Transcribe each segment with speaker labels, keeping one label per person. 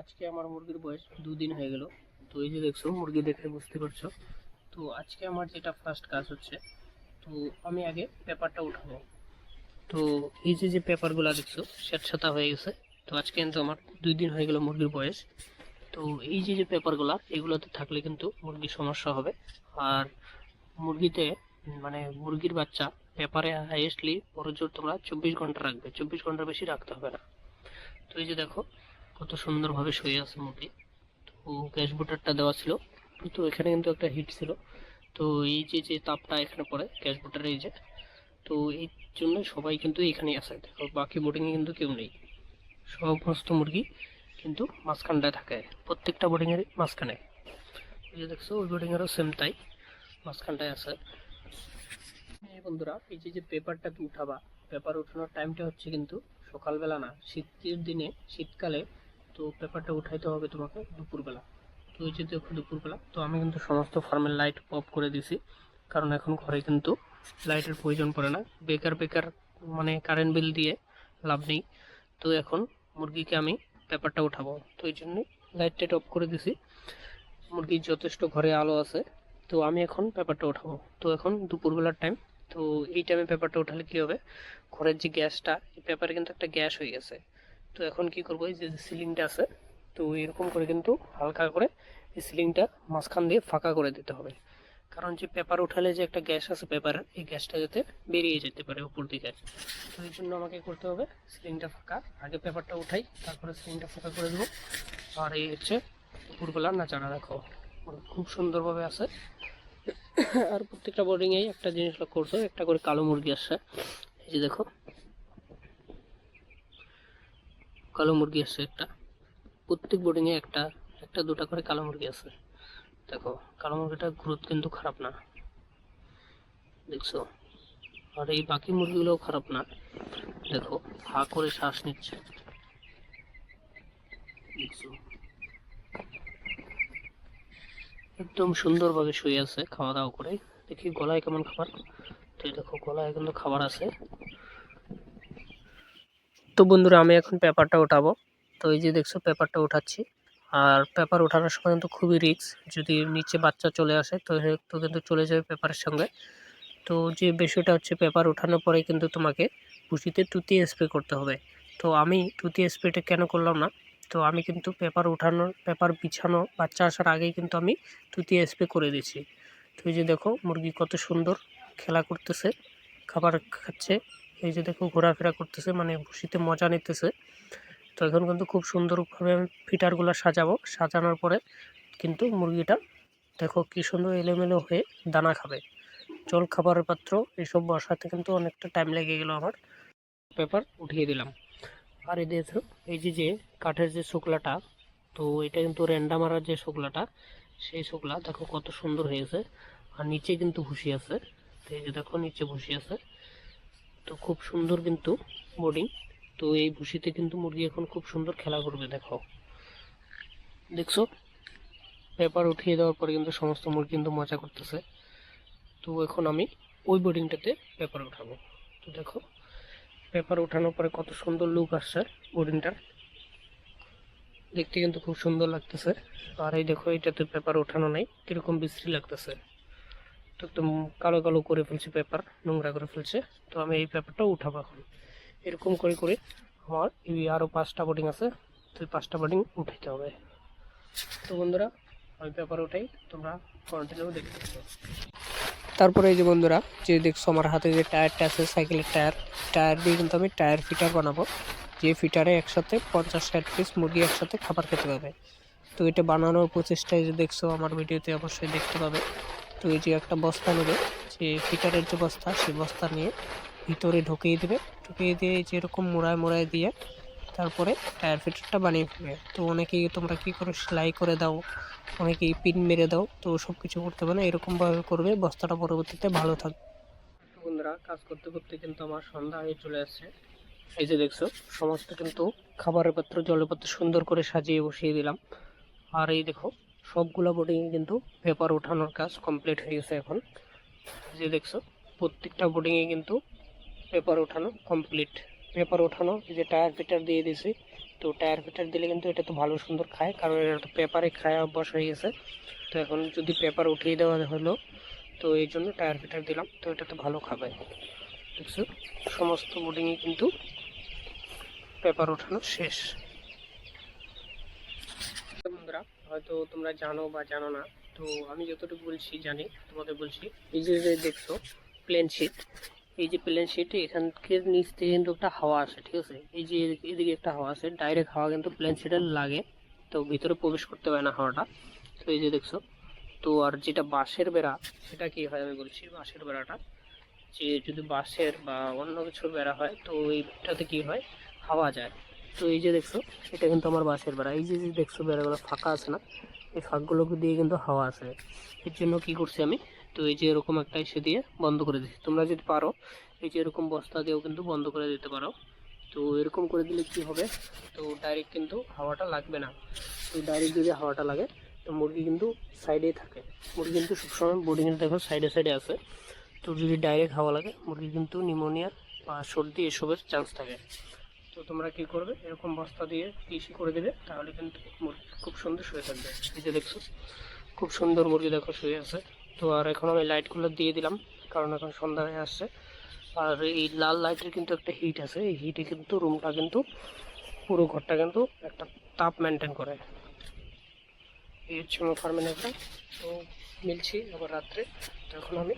Speaker 1: আজকে আমার মুরগির বয়স দুদিন হয়ে গেল। তো এই যে দেখছ, মুরগি দেখে বুঝতে পারছ। তো আজকে আমার যেটা ফার্স্ট কাজ হচ্ছে, তো আমি আগে পেপারটা উঠাবো। তো এই যে যে পেপারগুলো দেখছ স্যাঁতসাতা হয়ে গেছে। তো আজকে কিন্তু আমার দুই দিন হয়ে গেল মুরগির বয়স। তো এই যে যে পেপারগুলো, এগুলোতে থাকলে কিন্তু মুরগির সমস্যা হবে। আর মুরগিতে মানে মুরগির বাচ্চা পেপারে হাইয়েস্টলি বড় জোর তোমরা চব্বিশ ঘণ্টা রাখবে। চব্বিশ ঘণ্টার বেশি রাখতে হবে না। তো এই যে দেখো কত সুন্দরভাবে শুয়ে আছে মুরগি। তো গ্যাস বুটারটা দেওয়া ছিল। তো এখানে কিন্তু একটা হিট ছিল। তো এই যে যে তাপটা এখানে পড়ে, গ্যাস বুটারে এই যে, তো এই জন্য সবাই কিন্তু এখানেই আছে। দেখো, বাকি বোর্ডিংয়ে কিন্তু কেউ নেই। সমস্ত মুরগি কিন্তু মাঝখানটায় থাকে। প্রত্যেকটা বোর্ডিংয়ের মাঝখানে। এই যে দেখছ, ওই বোর্ডিংয়েরও সেম তাই। মাঝখানটায় এই বন্ধুরা, এই যে যে পেপারটা উঠাবা পেপার উঠানোর টাইমটা হচ্ছে কিন্তু সকালবেলা না, শীতের দিনে, শীতকালে তো পেপারটা উঠাইতে হবে তোমাকে দুপুরবেলা। তো এই যে দেখো দুপুরবেলা, তো আমি কিন্তু সমস্ত ফার্মের লাইট অফ করে দিছি, কারণ এখন ঘরে কিন্তু লাইটের প্রয়োজন পড়ে না। বেকার বেকার মানে কারেন্ট বিল দিয়ে লাভ নেই। তো এখন মুরগিকে আমি পেপারটা উঠাবো। তো এই জন্যই লাইট টাইট অফ করে দিছি। মুরগির যথেষ্ট ঘরে আলো আছে। তো আমি এখন পেপারটা উঠাবো। তো এখন দুপুরবেলার টাইম তো এই টাইমে পেপারটা উঠালে কী হবে? ঘরের যে গ্যাসটা এই পেপারে কিন্তু একটা গ্যাস হয়ে গেছে। তো এখন কি করব? এই যে সিলিংটা আছে, তো এরকম করে কিন্তু হালকা করে এই সিলিংটা মাঝখান দিয়ে ফাঁকা করে দিতে হবে। কারণ যে পেপার উঠালে যে একটা গ্যাস আছে পেপারে, এই গ্যাসটা যাতে বেরিয়ে যেতে পারে উপর দিকে। তো এই জন্য আমাকে করতে হবে সিলিংটা ফাঁকা। আগে পেপারটা উঠাই, তারপরে সিলিংটা ফাঁকা করে দেবো। আর এই হচ্ছে উপরবেলা নাচাড়া দেখো। খুব সুন্দরভাবে আছে। আর প্রত্যেকটা বোর্ডিংয়েই একটা জিনিস লক্ষ্য করছ একটা করে কালো মুরগি আসছে। এই যে দেখো কালো মুরগি আসছে একটা। প্রত্যেক বোর্ডিংয়ে একটা একটা, দুটা করে কালো মুরগি আছে। দেখো, কালো মুরগিটার গ্রোথ কিন্তু খারাপ না। দেখছ? আর এই বাকি মুরগিগুলোও খারাপ না। দেখো, হা করে শ্বাস নিচ্ছে। একদম সুন্দরভাবে শুয়ে আছে খাওয়া দাওয়া করে। দেখি গলায় কেমন খাবার? তো দেখো, গলায় কিন্তু খাবার আছে। তো বন্ধুরা, আমি এখন পেপারটা উঠাবো তো এই যে দেখছ, পেপারটা উঠাচ্ছি আর পেপার ওঠানোর সময় কিন্তু খুবই রিস্ক। যদি নিচে বাচ্চা চলে আসে, তো তো কিন্তু চলে যাবে পেপারের সঙ্গে। তো যে বিষয়টা হচ্ছে, পেপার ওঠানোর পরে কিন্তু তোমাকে ভুসিতে তুতি স্প্রে করতে হবে। তো আমি তুতি স্প্রেটা কেন করলাম না? তো আমি কিন্তু পেপার উঠানোর পেপার বিছানো, বাচ্চা আসার আগেই কিন্তু আমি তুতি স্প্রে করে দিয়েছি। তো এই যে দেখো, মুরগি কত সুন্দর খেলা করতেছে, খাবার খাচ্ছে। এই যে দেখো ঘোরাফেরা করতেছে মানে ভুসিতে মজা নিতেছে। তো এখন কিন্তু খুব সুন্দরভাবে আমি ফিটারগুলো সাজাবো। সাজানোর পরে কিন্তু মুরগিটা দেখো কি সুন্দর এলোমেলো হয়ে দানা খাবে। জল খাবারের পাত্র, এসব বসাতে কিন্তু অনেকটা টাইম লেগে গেল আমার। পেপার উঠিয়ে দিলাম। আর এই দেখো, এই যে যে কাঠের যে শুকলাটা, তো এটা কিন্তু র্যান্ডা মারার যে শুকলাটা, সেই শুকলা দেখো কত সুন্দর হয়েছে। আর নিচে কিন্তু ভুসি আছে। তো এই যে দেখো, নিচে ভুসি আছে। তো খুব সুন্দর কিন্তু বোর্ডিং তো এই ভুসিতে কিন্তু মুরগি এখন খুব সুন্দর খেলা করবে, দেখো। দেখছ? পেপার উঠিয়ে দেওয়ার পরে কিন্তু সমস্ত মুরগি কিন্তু মজা করতেছে। তো এখন আমি ওই বোর্ডিংটাতে পেপার উঠাবো। তো দেখো, পেপার উঠানোর পরে কত সুন্দর লুক আসছে বোর্ডিংটার। দেখতে কিন্তু খুব সুন্দর লাগতেছে। আর এই দেখো এটাতে পেপার ওঠানো নেই, কীরকম বিশ্রী লাগতেছে। তো একদম কালো কালো করে ফেলছে পেপার নোংরা করে ফেলছে। তো আমি এই পেপারটা উঠাবো এখন। এরকম করে করে আমার এই আরও পাঁচটা বোর্ডিং আছে, তো এই পাঁচটা বোর্ডিং উঠাইতে হবে। তো বন্ধুরা, আমি পেপার উঠাই, তোমরা কন্টিনিউ দেখতে তারপরে এই যে বন্ধুরা, যে দেখছ আমার হাতে যে টায়ারটা আছে সাইকেলের টায়ার টায়ার দিয়ে কিন্তু আমি টায়ার ফিটার বানাবো। যে ফিটারে একসাথে পঞ্চাশ ষাট পিস মুরগি একসাথে খাবার খেতে পাবে। তো এটা বানানোর প্রচেষ্টায় যে দেখছ, আমার ভিডিওতে অবশ্যই দেখতে পাবে। তো এই যে একটা বস্তা নেবে, যে ফিটারের যে বস্তা সেই বস্তা নিয়ে ভিতরে ঢুকিয়ে দেবে। ঢুকিয়ে দিয়ে যেরকম মোড়ায় মোড়ায় দিয়ে তারপরে টায়ার ফিটারটা বানিয়ে ফেলবে। তো অনেকেই তোমরা কী করো সেলাই করে দাও, অনেকেই পিন মেরে দাও, তো সব কিছু করতে পারে এরকমভাবে করবে, বস্তাটা পরবর্তীতে ভালো থাকবে। বন্ধুরা, কাজ করতে করতে কিন্তু আমার সন্ধ্যা হয়ে চলে আসছে। এই যে দেখছ, সমস্ত কিন্তু খাবারের পাত্র, জলের পাত্র সুন্দর করে সাজিয়ে বসিয়ে দিলাম। আর এই দেখো সবগুলো বোর্ডিংয়ে কিন্তু পেপার ওঠানোর কাজ কমপ্লিট হয়ে গেছে এখন। যে দেখছ, প্রত্যেকটা বোর্ডিংয়ে কিন্তু পেপার ওঠানো কমপ্লিট পেপার ওঠানো যে টায়ার ফিটার দিয়ে দিয়েছি, তো টায়ার ফিটার দিলে কিন্তু এটা তো ভালো সুন্দর খায়, কারণ এটা তো পেপারে খায় অভ্যাস হয়ে গেছে। তো এখন যদি পেপার উঠিয়ে দেওয়া হলো, তো এই জন্য টায়ার ফিটার দিলাম, তো এটা তো ভালো খাবে। দেখছ, সমস্ত বোর্ডিংয়ে কিন্তু পেপার ওঠানো শেষ। বন্ধুরা, হয়তো তোমরা জানো বা জানো না। তো আমি যতটুকু বলছি, জানি, তোমাদের বলছি। এই যে দেখছ প্লেন শিট এই যে প্লেন শিট থেকে নিচ থেকে কিন্তু একটা হাওয়া আসে, ঠিক আছে? এই যে এদিকে- একটা হাওয়া আসে ডাইরেক্ট হাওয়া কিন্তু প্লেন শিটের লাগে। তো ভিতরে প্রবেশ করতে পারে না হাওয়াটা। তো এই যে দেখছ, তো আর যেটা বাঁশের বেড়া, সেটা কি হয় আমি বলছি, বাঁশের বেড়াটা? যে যদি বাঁশের বা অন্য কিছুর বেড়া হয়, তো এইটাতে কি হয়? হাওয়া যায়। তো এই যে দেখছ, এটা কিন্তু আমার বাঁশের বেড়া। এই যে দেখছ বেড়াগুলো ফাঁকা আছে না, এই ফাঁকগুলোকে দিয়ে কিন্তু হাওয়া আছে। এর জন্য কি করছি আমি, তো এই যে এরকম একটা এসে দিয়ে বন্ধ করে দিচ্ছি। তোমরা যদি পারো, এই যে এরকম বস্তা দিয়েও কিন্তু বন্ধ করে দিতে পারো। তো এরকম করে দিলে কি হবে, তো ডাইরেক্ট কিন্তু হাওয়াটা লাগবে না। তো ডাইরেক্ট যদি হাওয়াটা লাগে, তো মুরগি কিন্তু সাইডেই থাকে। মুরগি কিন্তু সবসময় বোর্ডিংয়ে দেখো সাইডে সাইডে আছে। তো যদি ডাইরেক্ট হাওয়া লাগে, মুরগি কিন্তু নিউমোনিয়া বা সর্দি এসবের চান্স থাকে। তো তোমরা কি করবে? এরকম বস্তা দিয়ে ইসি করে দেবে, তাহলে কিন্তু মুরগি খুব সুন্দর শুয়ে থাকবে। এই যে দেখছ, খুব সুন্দর মুরগি দেখো শুয়ে আছে। তো আর এখন আমি লাইটগুলো দিয়ে দিলাম, কারণ এখন সন্ধ্যা হয়ে আসছে। আর এই লাল লাইটের কিন্তু একটা হিট আছে। এই হিটে কিন্তু রুমটা কিন্তু, পুরো ঘরটা কিন্তু একটা তাপ মেনটেন করে। এই হচ্ছে আমার ফার্মের একটা। তো মিলছি আবার রাত্রে। তো এখন আমি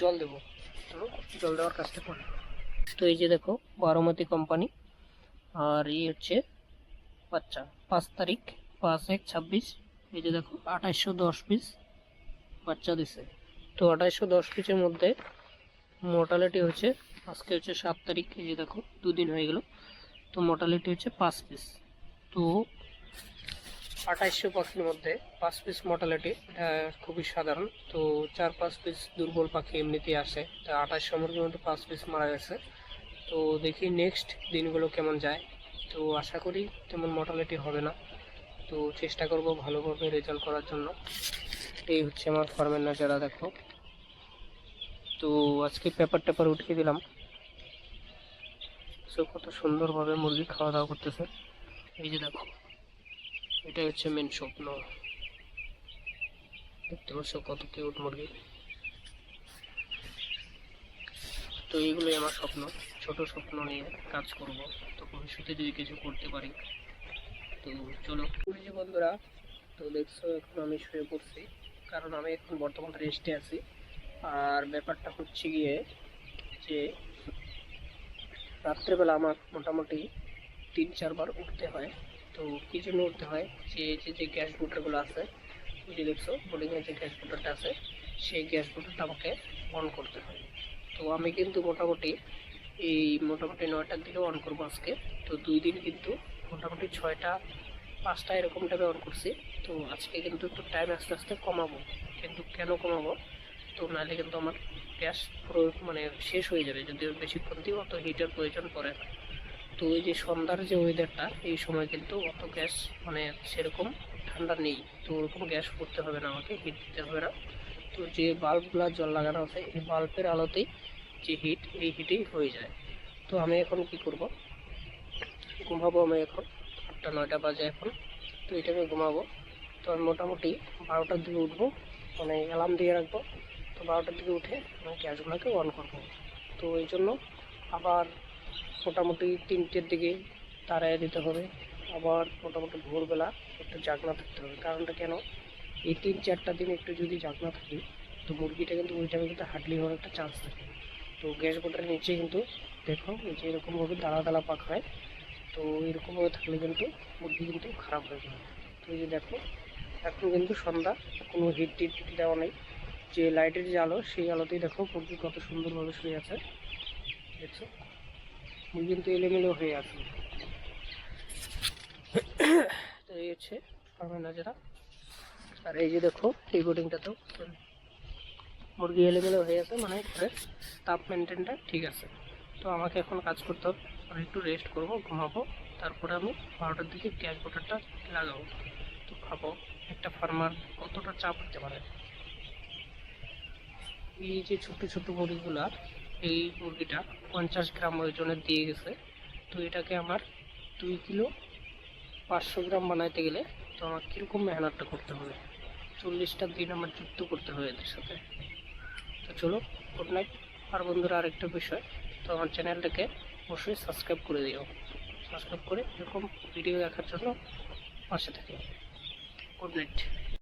Speaker 1: জল দেবো। তো জল দেওয়ার কাজটা করি। তো এই যে দেখো, বারোমতি কোম্পানি আর এই হচ্ছে বাচ্চা পাঁচ তারিখ, পাঁচ এক ছাব্বিশ, এই যে দেখো, আঠাইশশো দশ পিস বাচ্চা দিছে। তো আঠাইশশো দশ পিসের মধ্যে মোর্টালিটি হচ্ছে, আজকে হচ্ছে সাত তারিখ, এই যে দেখো, দুদিন হয়ে গেল। তো মোর্টালিটি হচ্ছে পাঁচ পিস। তো আঠাইশশো পাখির মধ্যে পাঁচ পিস মোর্টালিটি এটা খুবই সাধারণ। তো চার পাঁচ পিস দুর্বল পাখি এমনিতেই আসে। তো আঠাইশশো মধ্যে পাঁচ পিস মারা গেছে। তো দেখি নেক্সট দিনগুলো কেমন যায়। তো আশা করি তেমন মোর্টালিটি হবে না। তো চেষ্টা করব ভালোভাবে রেজাল্ট করার জন্য। এই হচ্ছে আমার ফার্মের নাজারা, দেখো। তো আজকে পেপার টেপার উঠিয়ে দিলাম। সো কত সুন্দরভাবে মুরগি খাওয়া দাওয়া করতেছে। এই যে দেখো, এটাই হচ্ছে মেন স্বপ্ন। দেখতে পাচ্ছ কত কিউট মুরগি। তো এইগুলোই আমার স্বপ্ন। ছোট স্বপ্ন নিয়ে কাজ করব। তো ভবিষ্যতে যদি কিছু করতে পারি, তো চলো। যে বন্ধুরা, তো দেখছ, এখন আমি শুয়ে পড়ছি। কারণ আমি এখন বর্তমান রেস্টে আছি। আর ব্যাপারটা হচ্ছে গিয়ে যে রাত্রেবেলা আমার মোটামুটি তিন, চারবার উঠতে হয়। তো কী জন্য উঠতে হয়? যে যে যে গ্যাস বুটারগুলো আছে যে দেখছ বোর্ডিংয়ের যে গ্যাস বুটারটা আছে, সেই গ্যাস বুটারটা আমাকে অন করতে হয়। তো আমি কিন্তু মোটামুটি এই মোটামুটি নয়টার দিকে অন করব আজকে। তো দুই দিন কিন্তু মোটামুটি ছয়টা, পাঁচটা এরকম টাইমে অন করছি। তো আজকে কিন্তু একটু টাইম আস্তে আস্তে কমাবো। কিন্তু কেন কমাবো? তো নাহলে কিন্তু আমার গ্যাস পুরো মানে শেষ হয়ে যাবে। যদি বেশিক্ষণ দিয়ে অত হিটার প্রয়োজন পড়ে না। তো ওই যে সন্ধ্যার যে ওয়েদারটা এই সময় কিন্তু অত গ্যাস মানে সেরকম ঠান্ডা নেই। তো ওরকম গ্যাস করতে হবে না আমাকে হিট দিতে হবে না। যে বাল্বগুলো জল লাগানো আছে, এই বাল্বের আলোতেই যে হিট এই হিটেই হয়ে যায়। তো আমি এখন কি করব? ঘুমাবো আমি এখন, আটটা, নয়টা বাজে এখন। তো এটা আমি ঘুমাবো। তো আমি মোটামুটি বারোটার দিকে উঠবো মানে অ্যালার্ম দিয়ে রাখব। তো বারোটার দিকে উঠে আমি গ্যাসগুলোকে অন করব। তো এই জন্য আবার মোটামুটি তিনটের দিকে তাড়াইয়া দিতে হবে। আবার মোটামুটি ভোরবেলা একটু জাগনা থাকতে হবে। কারণটা কেন? এই তিন চারটা দিন একটু যদি জাগনা থাকি, তো মুরগিটা কিন্তু ওই টাইমে কিন্তু হাডলি হওয়ার একটা চান্স থাকে। তো গ্যাস বোটারের নিচে কিন্তু দেখো নিচে এরকমভাবে দালা দালা পাক হয়, তো এরকমভাবে থাকলে কিন্তু মুরগি কিন্তু খারাপ হয়ে যাবে তো এই যে দেখো, এখন কিন্তু সন্ধ্যা, কোনো হিট টিট দেওয়া নেই। যে লাইটের যে আলো, সেই আলোতেই দেখো মুরগি কত সুন্দরভাবে শুয়ে আছে। দেখছ? মুরগি কিন্তু এলোমেলো হয়ে আছে। তো এই হচ্ছে ফার্মের নাজারা আর এই যে দেখো, এই বোর্ডিংটাতেও মুরগি এলোমেলো হয়ে আছে মানে ঘরের তাপ মেনটেনটা ঠিক আছে। তো আমাকে এখন কাজ করতে হবে, আমি একটু রেস্ট করব, ঘুমাবো, তারপরে আমি বারোটার দিকে গ্যাস বোটারটা লাগাবো। তো খাব, একটা ফার্মার কতটা চাপ হতে পারে? এই যে ছোট ছোট মুরগিগুলা, এই মুরগিটা পঞ্চাশ গ্রাম ওজনের দিয়ে গেছে। তো এটাকে আমার দুই কিলো পাঁচশো গ্রাম বানাইতে গেলে তো আমার কীরকম মেহনতটা করতে হবে? চল্লিশটা দিন আমার যুক্ত করতে হবে এদের সাথে। তো চলো গুড নাইট আর বন্ধুরা, আরেকটা বিষয়। তো আমার চ্যানেলটাকে অবশ্যই সাবস্ক্রাইব করে দিও। সাবস্ক্রাইব করে এরকম ভিডিও দেখার জন্য পাশে থাকি। Good night